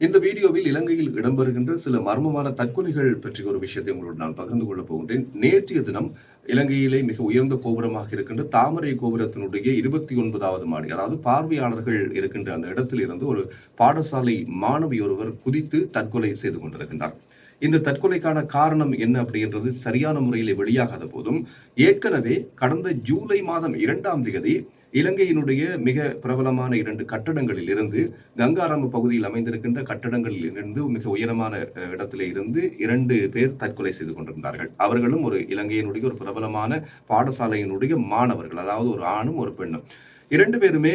இந்த வீடியோவில் இலங்கையில் இடம்பெறுகின்ற சில மர்மமான தற்கொலைகள் பற்றிய ஒரு விஷயத்தை உங்களோடு நான் பகிர்ந்து கொள்ளப் போகின்றேன். நேற்றைய தினம் இலங்கையிலே மிக உயர்ந்த கோபுரமாக இருக்கின்ற தாமரை கோபுரத்தினுடைய இருபத்தி ஒன்பதாவது மாடி அதாவது பார்வையாளர்கள் இருக்கின்ற அந்த இடத்தில் இருந்து ஒரு பாடசாலை மாணவி ஒருவர் குதித்து தற்கொலை செய்து கொண்டிருக்கின்றார். இந்த தற்கொலைக்கான காரணம் என்ன அப்படின்றது சரியான முறையில் வெளியாகாத போதும் ஏற்கனவே கடந்த ஜூலை மாதம் இரண்டாம் தேதி இலங்கையினுடைய மிக பிரபலமான இரண்டு கட்டடங்களில் இருந்து கங்காராம பகுதியில் அமைந்திருக்கின்ற கட்டடங்களில் இருந்து மிக உயரமான இடத்திலே இருந்து இரண்டு பேர் தற்கொலை செய்து கொண்டிருந்தார்கள். அவர்களும் ஒரு இலங்கையினுடைய ஒரு பிரபலமான பாடசாலையினுடைய மாணவர்கள் அதாவது ஒரு ஆணும் ஒரு பெண்ணும். இரண்டு பேருமே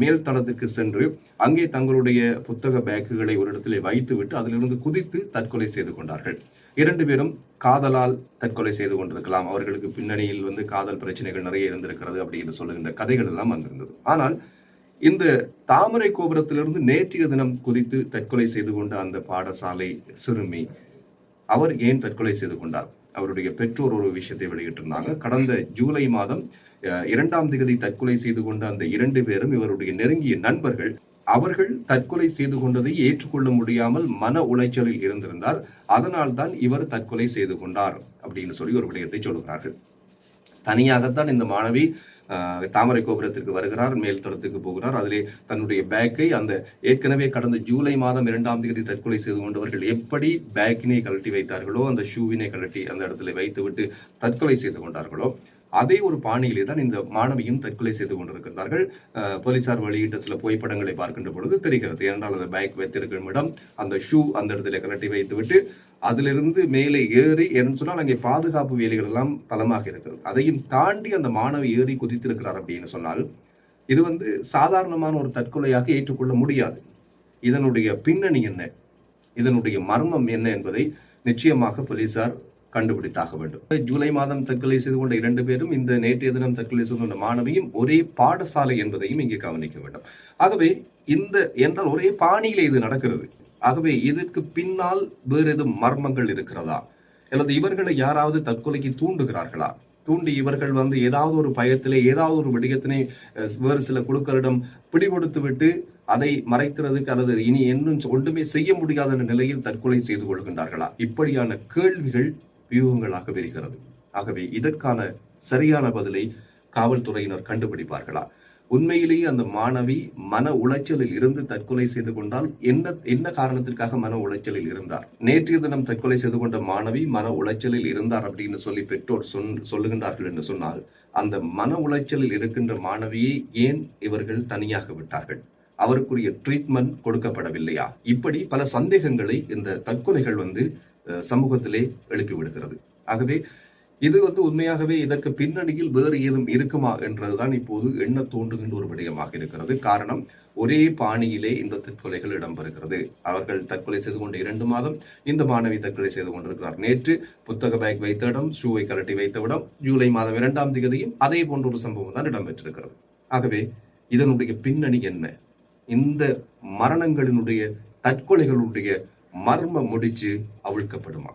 மேல் தளத்துக்கு சென்று அங்கே தங்களுடைய புத்தக பேக்குகளை ஒரு இடத்திலே வைத்துவிட்டு அதிலிருந்து குதித்து தற்கொலை செய்து கொண்டார்கள். இரண்டு பேரும் காதலால் தற்கொலை செய்து கொண்டிருக்கலாம். அவர்களுக்கு பின்னணியில் வந்து காதல் பிரச்சனைகள் நிறைய இருந்திருக்கிறது அப்படின்னு சொல்லுகின்ற கதைகள் எல்லாம் வந்திருந்தது. ஆனால் இந்த தாமரை கோபுரத்திலிருந்து நேற்றைய தினம் குதித்து தற்கொலை செய்து கொண்ட அந்த பாடசாலை சிறுமி அவர் ஏன் தற்கொலை செய்து கொண்டார்? அவருடைய பெற்றோர் ஒரு விஷயத்தை வெளியிட்டிருந்தாங்க. கடந்த ஜூலை மாதம் இரண்டாம் தேதி தற்கொலை செய்து கொண்ட அந்த இரண்டு பேரும் இவருடைய நெருங்கிய நண்பர்கள். அவர்கள் தற்கொலை செய்து கொண்டதை ஏற்றுக்கொள்ள முடியாமல் மன உளைச்சலில் இருந்திருந்தார். அதனால் தான் இவர் தற்கொலை செய்து கொண்டார் அப்படின்னு சொல்லி ஒரு விடயத்தை சொல்கிறார்கள் தனியாகத்தான் இந்த மாணவி தாமரை கோபுரத்திற்கு வருகிறார் மேல் தளத்துக்கு போகிறார். அதிலே தன்னுடைய பேக்கை அந்த ஏற்கனவே கடந்த ஜூலை மாதம் இரண்டாம் தேதி தற்கொலை செய்து கொண்டவர்கள் எப்படி பேக்கினை கழட்டி வைத்தார்களோ அந்த ஷூவினை கழட்டி அந்த இடத்துல வைத்துவிட்டு தற்கொலை செய்து கொண்டார்களோ அதே ஒரு பாணியிலே தான் இந்த மாணவியும் தற்கொலை செய்து கொண்டிருக்கிறார்கள் போலீசார் வெளியிட்ட சில புகைப்படங்களை பார்க்கின்ற பொழுது தெரிகிறது. ஏனென்றால் அந்த பேக் வைத்திருக்கும் இடம் அந்த ஷூ அந்த இடத்துல கழட்டி வைத்துவிட்டு அதிலிருந்து மேலே ஏறி என்று சொன்னால் அங்கே பாதுகாப்பு வேலைகள் எல்லாம் பலமாக இருக்கிறது. அதையும் தாண்டி அந்த மாணவி ஏறி குதித்திருக்கிறார் அப்படின்னு சொன்னால் இது வந்து சாதாரணமான ஒரு தற்கொலையாக ஏற்றுக்கொள்ள முடியாது. இதனுடைய பின்னணி என்ன? இதனுடைய மர்மம் என்ன என்பதை நிச்சயமாக போலீசார் கண்டுபிடித்தாக வேண்டும். ஜூலை மாதம் தற்கொலை செய்து கொண்ட இரண்டு பேரும் இந்த நேற்றைய தினம் தற்கொலை செய்து கொண்ட மாணவியும் ஒரே பாடசாலை என்பதையும் இங்கே கவனிக்க வேண்டும். ஆகவே இந்த என்றால் ஒரே பாணியிலே இது நடக்கிறது. ஆகவே இதற்கு பின்னால் வேறு எதுவும் மர்மங்கள் இருக்கிறதா? அல்லது இவர்களை யாராவது தற்கொலைக்கு தூண்டுகிறார்களா? தூண்டி இவர்கள் வந்து ஏதாவது ஒரு பயத்திலே ஏதாவது ஒரு விடயத்தினை வேறு சில குழுக்களிடம் பிடிகொடுத்து விட்டு அதை மறைக்கிறதுக்கு அல்லது இனி இன்னும் ஒன்றுமே செய்ய முடியாத நிலையில் தற்கொலை செய்து கொள்கின்றார்களா? இப்படியான கேள்விகள் வியூகங்களாக வருகிறது ஆகவே இதற்கான சரியான பதிலை காவல்துறையினர் கண்டுபிடிப்பார்களா? உண்மையிலேயே அந்த மாணவி மன உளைச்சலில் இருந்து தற்கொலை செய்து கொண்டால் என்ன என்ன காரணத்திற்காக மன உளைச்சலில் இருந்தார்? நேற்றைய தினம் தற்கொலை செய்து கொண்ட மாணவி மன உளைச்சலில் இருந்தார் அப்படின்னு சொல்லி பெற்றோர் சொன் சொல்லுகின்றார்கள் என்று சொன்னால் அந்த மன உளைச்சலில் இருக்கின்ற மாணவியை ஏன் இவர்கள் தனியாக விட்டார்கள்? அவருக்குரிய ட்ரீட்மெண்ட் கொடுக்கப்படவில்லையா? இப்படி பல சந்தேகங்களை இந்த தற்கொலைகள் வந்து சமூகத்திலே எழுப்பி விடுகிறது. ஆகவே இது வந்து உண்மையாகவே இதற்கு பின்னணியில் வேறு ஏதும் இருக்குமா என்றதுதான் இப்போது எண்ண தோன்றுகின்ற ஒரு விடயமாக இருக்கிறது. காரணம் ஒரே பாணியிலே இந்த தற்கொலைகள் இடம்பெறுகிறது. அவர்கள் தற்கொலை செய்து கொண்ட இரண்டு மாதம் இந்த மாணவி தற்கொலை செய்து கொண்டிருக்கிறார். நேற்று புத்தக பேக் வைத்த இடம் ஷூவை கலட்டி வைத்த இடம் ஜூலை மாதம் இரண்டாம் தேதியும் அதே போன்ற ஒரு சம்பவம் தான் இடம்பெற்றிருக்கிறது. ஆகவே இதனுடைய பின்னணி என்ன? இந்த மரணங்களினுடைய தற்கொலைகளுடைய மர்ம முடிச்சு அவிழ்க்கப்படுமா?